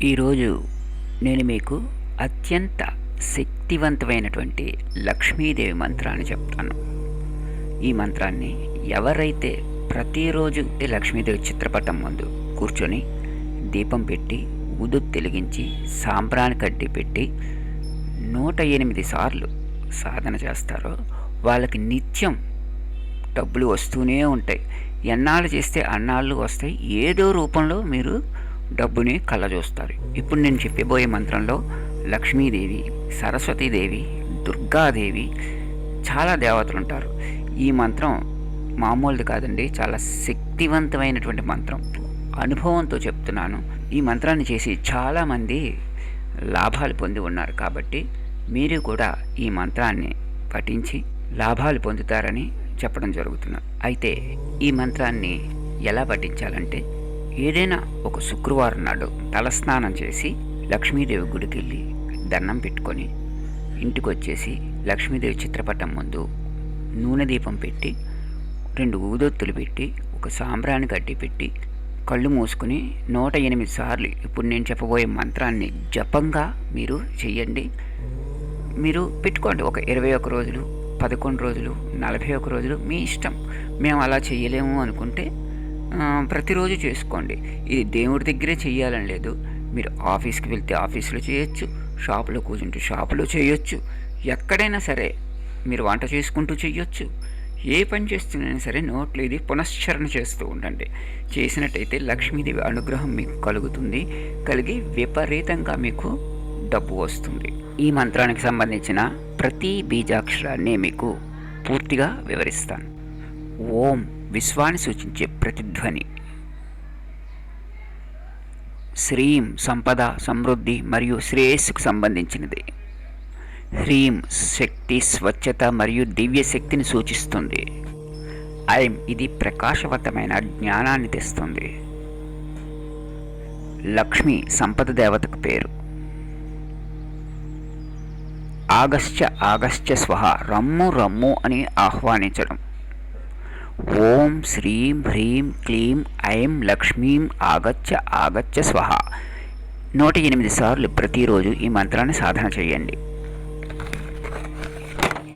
ఈరోజు నేను మీకు అత్యంత శక్తివంతమైనటువంటి లక్ష్మీదేవి మంత్రాన్ని చెప్తాను. ఈ మంత్రాన్ని ఎవరైతే ప్రతిరోజు ఈ లక్ష్మీదేవి చిత్రపటం ముందు కూర్చొని దీపం పెట్టి ఉదు తెలిగించి సాంబ్రాన్ని కడ్డి పెట్టి నూట ఎనిమిది సార్లు సాధన చేస్తారో వాళ్ళకి నిత్యం డబ్బులు వస్తూనే ఉంటాయి. ఎన్నాళ్ళు చేస్తే అన్నాళ్ళు వస్తాయి. ఏదో రూపంలో మీరు డబ్బుని కళ్ళజూస్తారు. ఇప్పుడు నేను చెప్పబోయే మంత్రంలో లక్ష్మీదేవి సరస్వతీదేవి దుర్గాదేవి చాలా దేవతలు ఉంటారు ఈ మంత్రం మామూలుది కాదండి చాలా శక్తివంతమైనటువంటి మంత్రం. అనుభవంతో చెప్తున్నాను. ఈ మంత్రాన్ని చేసి చాలామంది లాభాలు పొంది ఉన్నారు కాబట్టి మీరు కూడా ఈ మంత్రాన్ని పఠించి లాభాలు పొందుతారని చెప్పడం జరుగుతుంది అయితే ఈ మంత్రాన్ని ఎలా పఠించాలంటే ఏదైనా ఒక శుక్రవారం నాడు తలస్నానం చేసి లక్ష్మీదేవి గుడికి వెళ్ళి దండం పెట్టుకొని ఇంటికి వచ్చేసి లక్ష్మీదేవి చిత్రపటం ముందు నూనె దీపం పెట్టి రెండు ఊదొత్తులు పెట్టి ఒక సాంబ్రాన్ని కట్టి పెట్టి కళ్ళు మూసుకుని నూట ఎనిమిది సార్లు ఇప్పుడు నేను చెప్పబోయే మంత్రాన్ని జపంగా మీరు చెయ్యండి. మీరు పెట్టుకోండి ఒక ఇరవై ఒక రోజులు పదకొండు రోజులు నలభై ఒక రోజులు మీ ఇష్టం. మేము అలా చేయలేము అనుకుంటే ప్రతిరోజు చేసుకోండి. ఇది దేవుడి దగ్గరే చేయాలని లేదు. మీరు ఆఫీస్కి వెళ్తే ఆఫీస్లో చేయొచ్చు షాపులో కూర్చుంటే షాపులో చేయొచ్చు. ఎక్కడైనా సరే మీరు వంట చేసుకుంటూ చేయొచ్చు ఏ పని చేస్తున్నా సరే నోట్లో ఇది పునశ్చరణ చేస్తూ ఉండండి. చేసినట్టయితే లక్ష్మీదేవి అనుగ్రహం మీకు కలుగుతుంది. కలిగి విపరీతంగా మీకు డబ్బు వస్తుంది. ఈ మంత్రానికి సంబంధించిన ప్రతి బీజాక్షరాన్ని మీకు పూర్తిగా వివరిస్తాను. ఓం. విశ్వాన్ని సూచించే ప్రతిధ్వని శ్రీం సంపద సమృద్ధి మరియు శ్రేయస్సుకు సంబంధించినది. హ్రీం శక్తి స్వచ్ఛత మరియు దివ్య శక్తిని సూచిస్తుంది. ఐం ఇది ప్రకాశవంతమైన జ్ఞానాన్ని తెస్తుంది. లక్ష్మి సంపద దేవతకు పేరు. ఆగస్త్య ఆగస్త్య స్వహ రమ్ము రమ్ము అని ఆహ్వానించడం. ఓం శ్రీం హ్రీం క్లీం ఐం లక్ష్మీం ఆగచ్చ ఆగచ్చ స్వహ. నూట ఎనిమిది సార్లు ప్రతిరోజు ఈ మంత్రాన్ని సాధన చేయండి.